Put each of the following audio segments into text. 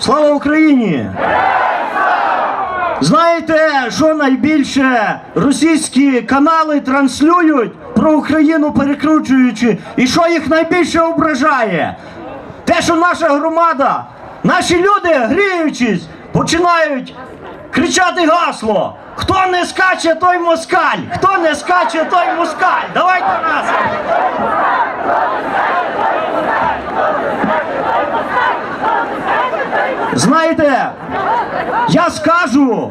Слава Україні! Знаєте, що найбільше російські канали транслюють про Україну перекручуючи, і що їх найбільше ображає? Те, що наша громада, наші люди, гріючись, починають кричати гасло. Хто не скаче, той москаль! Хто не скаче, той москаль! Давайте нас! Знаєте, я скажу,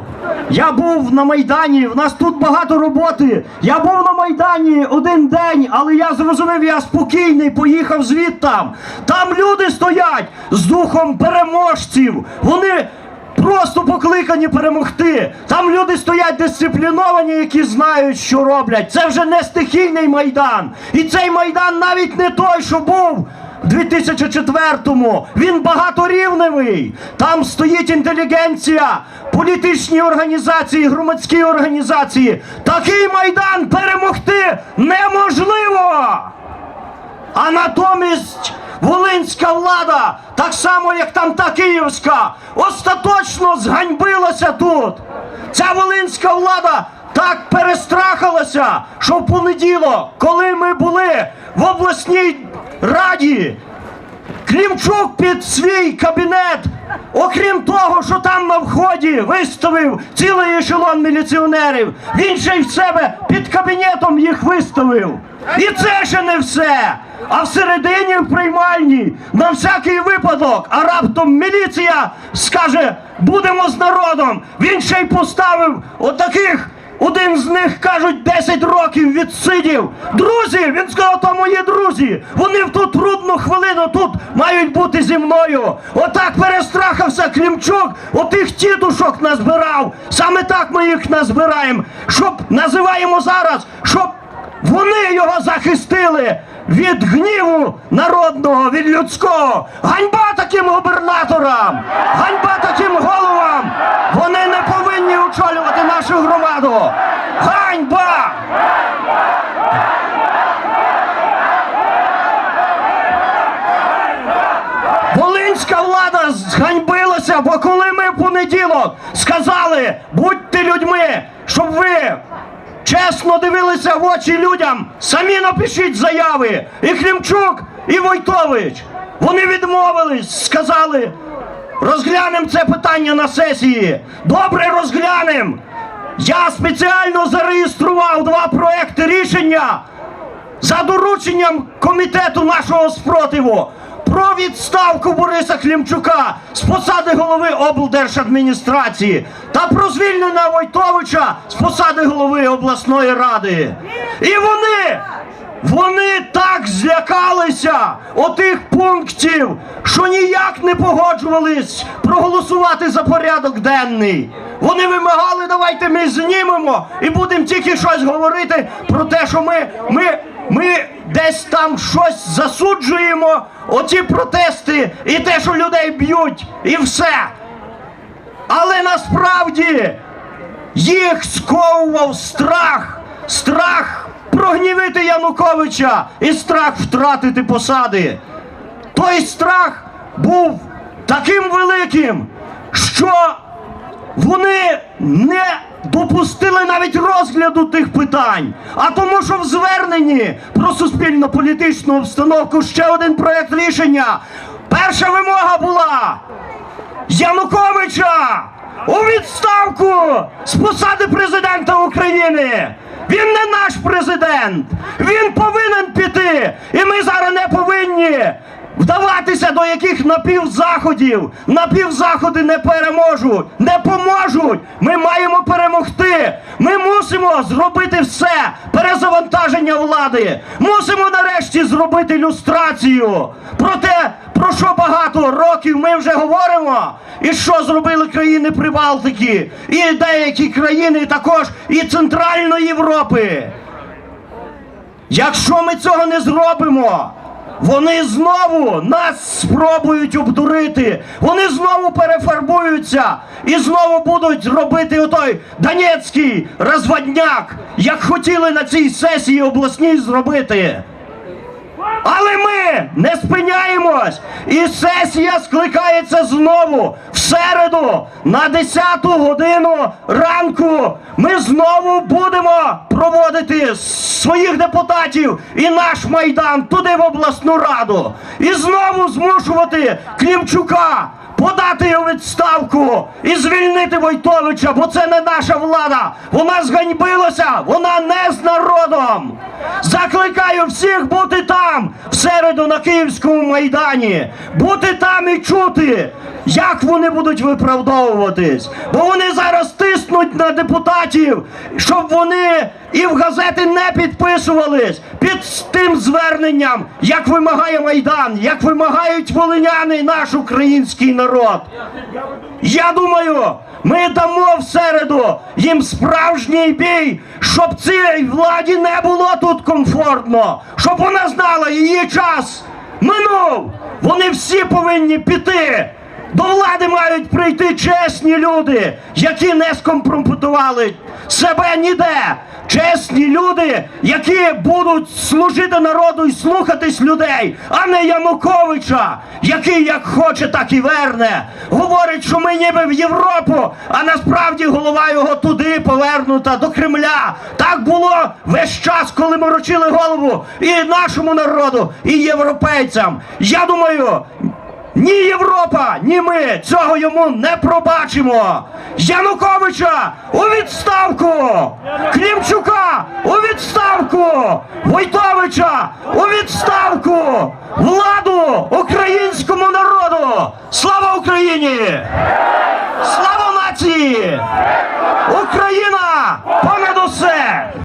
я був на Майдані, в нас тут багато роботи. Я був на Майдані один день, але я зрозумів, я спокійний, поїхав звідтам. Там люди стоять з духом переможців. Вони просто покликані перемогти. Там люди стоять дисципліновані, які знають, що роблять. Це вже не стихійний майдан. І цей майдан навіть не той, що був. В 2004-му він багаторівневий. Там стоїть інтелігенція, політичні організації, громадські організації. Такий майдан перемогти неможливо. А натомість волинська влада, так само як там та київська, остаточно зганьбилася тут. Ця волинська влада так перестрахалася, що в понеділок, коли ми були в обласній раді, Клімчук під свій кабінет, окрім того, що там на вході виставив цілий ешелон міліціонерів, він ще й в себе під кабінетом їх виставив. І це ще не все. А всередині в приймальні на всякий випадок, а раптом міліція скаже, будемо з народом. Він ще й поставив отаких. Один з них кажуть 10 років відсидів. Друзі, він сказав, то мої друзі. Вони в ту трудну хвилину тут мають бути зі мною. Отак перестрахався Клімчук, отих тітушок назбирав. Саме так ми їх назбираємо. Щоб називаємо зараз, щоб вони його захистили від гніву народного, від людського. Ганьба таким губернаторам! Ганьба таким головам! Вони не повинні очолювати нашу громаду! Ганьба! Волинська влада зганьбилася, бо коли ми в понеділок сказали, будьте людьми, щоб ви чесно дивилися в очі людям, самі напишіть заяви. І Клімчук, і Войтович. Вони відмовились, сказали, розглянемо це питання на сесії. Добре розглянемо. Я спеціально зареєстрував два проекти рішення за дорученням комітету нашого спротиву про відставку Бориса Клімчука з посади голови облдержадміністрації та про звільнення Войтовича з посади голови обласної ради. І вони. Вони так злякалися отих пунктів, що ніяк не погоджувались проголосувати за порядок денний. Вони вимагали, давайте ми знімемо і будемо тільки щось говорити про те, що ми, ми, ми десь там щось засуджуємо, оці протести і те, що людей б'ють, і все. Але насправді їх сковував страх, страх прогнівити Януковича і страх втратити посади. Той страх був таким великим, що вони не допустили навіть розгляду тих питань. А тому, що в зверненні про суспільно-політичну обстановку ще один проект рішення. Перша вимога була Януковича у відставку з посади президента України. Він не наш президент. Він повинен піти. І ми зараз не повинні вдаватися до яких напівзаходів. Напівзаходи не переможуть, не поможуть. Ми маємо перемогти. Ми мусимо зробити все. Перезавантаження влади. Мусимо нарешті зробити люстрацію. Про те, про що багато років ми вже говоримо. І що зробили країни Прибалтики, і деякі країни також і Центральної Європи. Якщо ми цього не зробимо, вони знову нас спробують обдурити. Вони знову перефарбуються і знову будуть робити отой Донецький розводняк, як хотіли на цій сесії обласній зробити. Але ми не спиняємось І сесія скликається знову в середу на 10 годину ранку. Ми знову будемо проводити своїх депутатів і наш майдан туди в обласну раду. І знову змушувати Клімчука подати його відставку і звільнити Войтовича, бо це не наша влада. Вона зганьбилася, вона не з народом. Закликаю всіх бути там в середу на Київському майдані, бути там і чути, як вони будуть виправдовуватись. Бо вони зараз тиснуть на депутатів, щоб вони і в газети не підписувались під тим зверненням, як вимагає Майдан, як вимагають волиняни наш український народ. Я думаю, ми дамо в середу їм справжній бій, щоб цій владі не було тут комфортно, щоб вона знала її час минув. Вони всі повинні піти. До влади мають прийти чесні люди, які не скомпрометували себе ніде. Чесні люди, які будуть служити народу і слухатись людей, а не Януковича, який як хоче, так і верне. Говорить, що ми ніби в Європу, а насправді голова його туди повернута до Кремля. Так було весь час, коли морочили голову і нашому народу, і європейцям. Я думаю, ні Європа, ні ми цього йому не пробачимо. Януковича у відставку! Клімчука у відставку! Войтовича у відставку! Владу українському народу! Слава Україні! Слава нації! Україна понад усе!